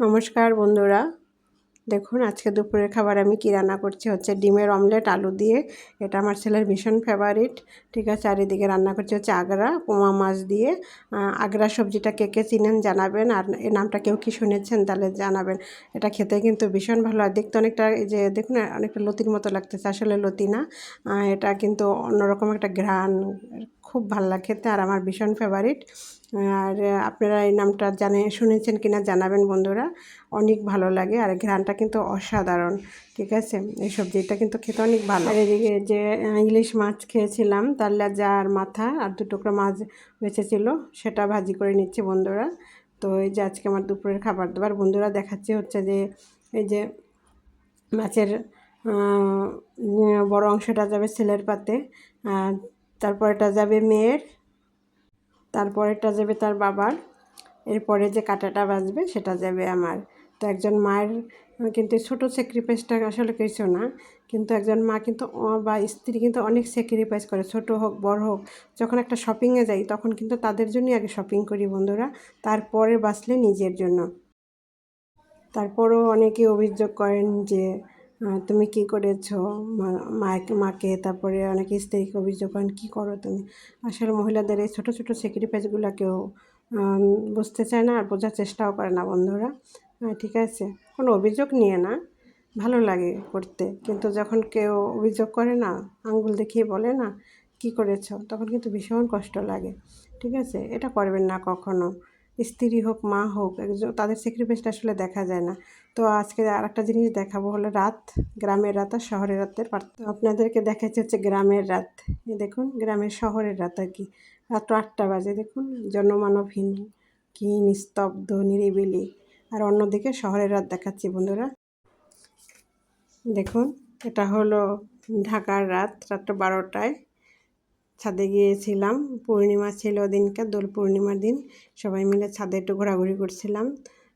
নমস্কার বন্ধুরা। দেখুন, আজকে দুপুরের খাবার আমি কী রান্না করছি? হচ্ছে ডিমের অমলেট, আলু দিয়ে। এটা আমার ছেলের ভীষণ ফেভারিট ঠিক আছে, চারিদিকে রান্না করছি হচ্ছে আগ্রা, পোমা মাছ দিয়ে। আগ্রা সবজিটা কে কে চিনেন জানাবেন। আর এই নামটা কেউ কি শুনেছেন তাহলে জানাবেন। এটা খেতে কিন্তু ভীষণ ভালো আর দেখতে অনেকটা যে, দেখুন, অনেকটা লতির মতো লাগতেছে। আসলে লতি না। এটা কিন্তু অন্যরকম একটা ঘ্রাণ। খুব ভালো লাগে খেতে। আর আমার ভীষণ ফেভারিট আর আপনারা এই নামটা জানে, শুনেছেন কিনা জানাবেন বন্ধুরা। অনেক ভালো লাগে আর ঘ্রাণটা কিন্তু অসাধারণ, ঠিক আছে? এই সবজিটা কিন্তু খেতে অনেক ভালো। আর এদিকে যে ইলিশ মাছ খেয়েছিলাম, তার লেজা আর মাথা আর দু টুকরো মাছ বেঁচেছিল, সেটা ভাজি করে নিচ্ছি বন্ধুরা। তো এই যে আজকে আমার দুপুরের খাবার দাবার বন্ধুরা দেখাচ্ছে হচ্ছে যে, এই যে মাছের বড় অংশটা যাবে ছেলের পাতে, আর তারপরটা যাবে মেয়ের তারপরেরটা যাবে তার বাবার। এরপরে যে কাঁটাটা বাজবে সেটা যাবে আমার। তো একজন মায়ের কিন্তু ছোটো স্যাক্রিফাইসটা আসলে কিছু না। কিন্তু একজন মা কিন্তু বা স্ত্রী কিন্তু অনেক স্যাক্রিফাইস করে, ছোট হোক, বড় হোক। যখন একটা শপিংয়ে যাই তখন কিন্তু তাদের জন্যই আগে শপিং করি বন্ধুরা। তারপরে বাঁচলে নিজের জন্য। তারপরও অনেকে অভিযোগ করেন যে তুমি কি করেছ? মাকে মাকে, তারপরে অনেকে স্ত্রীকে অভিযোগ করেন, কী করো তুমি? আসলে মহিলাদের এই ছোটো ছোটো স্যাক্রিফাইসগুলো কেউ বুঝতে চায় না আর বোঝার চেষ্টাও করে না বন্ধুরা। ঠিক আছে? কোনো অভিযোগ নিয়ে না। ভালো লাগে করতে। কিন্তু যখন কেউ অভিযোগ করে না, আঙ্গুল দেখিয়ে বলে না, কি করেছ? তখন কিন্তু ভীষণ কষ্ট লাগে। ঠিক আছে? এটা করবেন না কখনো। স্ত্রী হোক, মা হোক, একজন, তাদের স্যাক্রিফাইসটা আসলে দেখা যায় না। তো আজকে আর একটা জিনিস দেখাবো হলো রাত, গ্রামের রাত আর শহরের রাতের আপনাদেরকে দেখাচ্ছে হচ্ছে গ্রামের রাত। দেখুন, গ্রামের শহরের রাত আর কি। রাত্র আটটা বাজে, দেখুন, জনমানবহীন, কি নিস্তব্ধ, নিরিবিলি। আর অন্যদিকে শহরের রাত দেখাচ্ছি বন্ধুরা। দেখুন, এটা হলো ঢাকার রাত রাত্র বারোটায়। ছাদে গিয়েছিলাম, পূর্ণিমা ছিল ওদিনকে, দোল পূর্ণিমার দিন। সবাই মিলে ছাদে একটু ঘোরাঘুরি করছিলাম।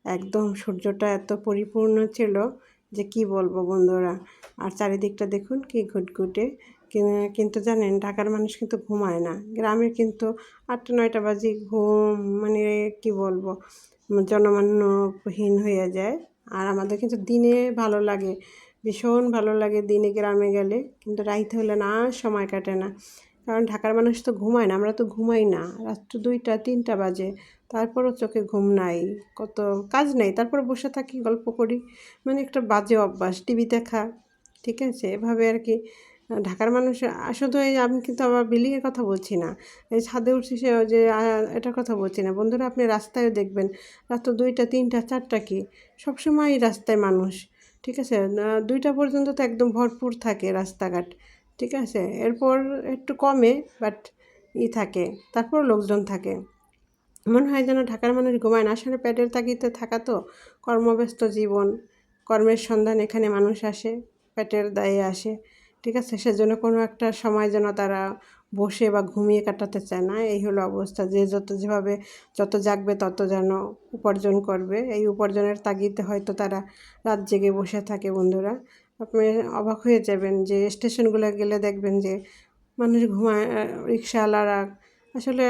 একদম সূর্যটা এত পরিপূর্ণ ছিল যে কি বলব বন্ধুরা। আর চারিদিকটা দেখুন কি ঘুটঘুটে। কিন্তু জানেন ঢাকার মানুষ কিন্তু ঘুমায় না। গ্রামের কিন্তু আটটা, নয়টা বাজে ঘুম মানে কি বলব, জনমান্যহীন হয়ে যায়। আর আমাদের কিন্তু দিনে ভালো লাগে, ভীষণ ভালো লাগে দিনে গ্রামে গেলে। কিন্তু রাইতে হলে না, সময় কাটে না। কারণ ঢাকার মানুষ তো ঘুমায় না, আমরা তো ঘুমাই না। রাত্র দুইটা, তিনটা বাজে, তারপরও চোখে ঘুম নাই, কত কাজ নাই। তারপর বসে থাকি, গল্প করি মানে একটা বাজে অভ্যাস, টিভি দেখা, ঠিক আছে? এভাবে আর কি ঢাকার মানুষ শুধু এই আমি কিন্তু আবার বিল্ডিংয়ের কথা বলছি না, এই ছাদে উঠছি সে যে এটার কথা বলছি না। বন্ধুরা, আপনি রাস্তায় দেখবেন রাত্র দুইটা, তিনটা, চারটা কি সবসময় রাস্তায় মানুষ, ঠিক আছে? দুইটা পর্যন্ত তো একদম ভরপুর থাকে রাস্তাঘাট। ঠিক আছে? এরপর একটু কমে বাট ই থাকে। তারপর লোকজন থাকে। মনে হয় যেন ঢাকার মানুষ ঘুমায় না। আসলে পেটের তাগিতে থাকা তো। কর্মব্যস্ত জীবন, কর্মের সন্ধান এখানে মানুষ আসে, পেটের দায়ে আসে। ঠিক আছে? সেজন্য কোনো একটা সময় যেন তারা বসে বা ঘুমিয়ে কাটাতে চায় না। এই হলো অবস্থা। যে যত যেভাবে যত জাগবে তত যেন উপার্জন করবে। এই উপার্জনের তাগিদে হয়তো তারা রাত জেগে বসে থাকে বন্ধুরা। আপনি অবাক হয়ে যাবেন যে স্টেশনগুলো গেলে দেখবেন যে মানুষ ঘুমায় রিক্সাওয়ালারা আসলে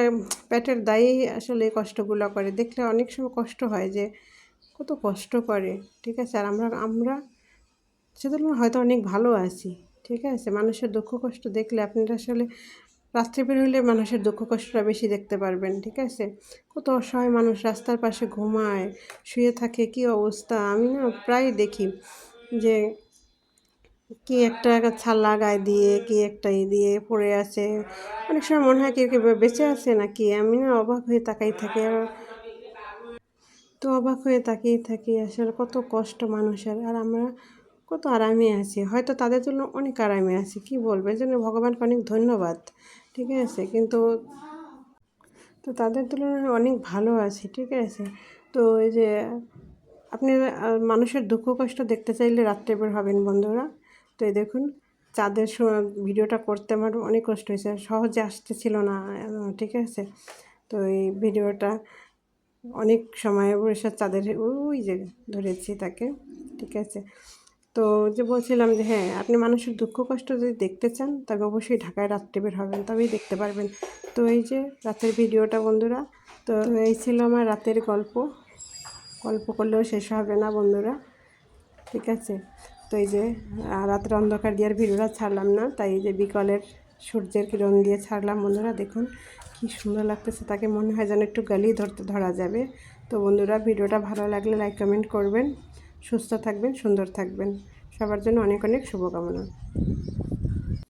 পেটের দায়েই আসলে এই কষ্টগুলো করে। দেখলে অনেক সময় কষ্ট হয় যে কত কষ্ট করে, ঠিক আছে? আর আমরা আমরা সেজন্য হয়তো অনেক ভালো আছি, ঠিক আছে? মানুষের দুঃখ কষ্ট দেখলে আপনারা আসলে রাত্রে বের হলে মানুষের দুঃখ কষ্টটা বেশি দেখতে পারবেন, ঠিক আছে? কত অসহায় মানুষ রাস্তার পাশে ঘুমায়, শুয়ে থাকে, কি অবস্থা? আমি না প্রায় দেখি যে কি একটা ছালা গায়ে দিয়ে, কি একটা ই দিয়ে পড়ে আছে। অনেক সময় মনে হয় কি কেউ বেঁচে আছে নাকি? আমি না অবাক হয়ে তাকাই থাকি আর তো অবাক হয়ে তাকিয়ে থাকি আসলে কত কষ্ট মানুষের। আর আমরা কত আরামে আছি। হয়তো তাদের জন্য অনেক আরামে আছি, কি বলবে? এই জন্য ভগবানকে অনেক ধন্যবাদ, ঠিক আছে? কিন্তু তো তাদের তুলনায় অনেক ভালো আছি, ঠিক আছে? তো এই যে আপনি মানুষের দুঃখ কষ্ট দেখতে চাইলে রাত্রে বের হবেন বন্ধুরা। তো এই দেখুন, চাঁদের ভিডিওটা করতে আমার অনেক কষ্ট হয়েছে, সহজে আসতেছিল না ঠিক আছে? তো এই ভিডিওটা অনেক সময় বসে চাঁদের, ওই যে ধরেছি তাকে, ঠিক আছে? তো যে বলছিলাম যে হ্যাঁ আপনি মানুষের দুঃখ কষ্ট যদি দেখতে চান, তবে অবশ্যই ঢাকায় রাত্রে বের হবেন, তবেই দেখতে পারবেন। তো এই যে রাতের ভিডিওটা, বন্ধুরা, তো এই ছিল আমার রাতের গল্প। গল্প করলেও শেষ হবে না, বন্ধুরা, ঠিক আছে? তো এই যে রাতের অন্ধকার দিয়ে আর ভিডিওটা ছাড়লাম না, তাই এই যে বিকলের সূর্যের কিরণ দিয়ে ছাড়লাম। বন্ধুরা, দেখুন কি সুন্দর লাগতেছে, তাকে মনে হয় যেন একটু গালি ধরতে, ধরা যাবে। তো বন্ধুরা, ভিডিওটা ভালো লাগলে লাইক কমেন্ট করবেন। সুস্থ থাকবেন, সুন্দর থাকবেন। সবার জন্য অনেক অনেক শুভকামনা।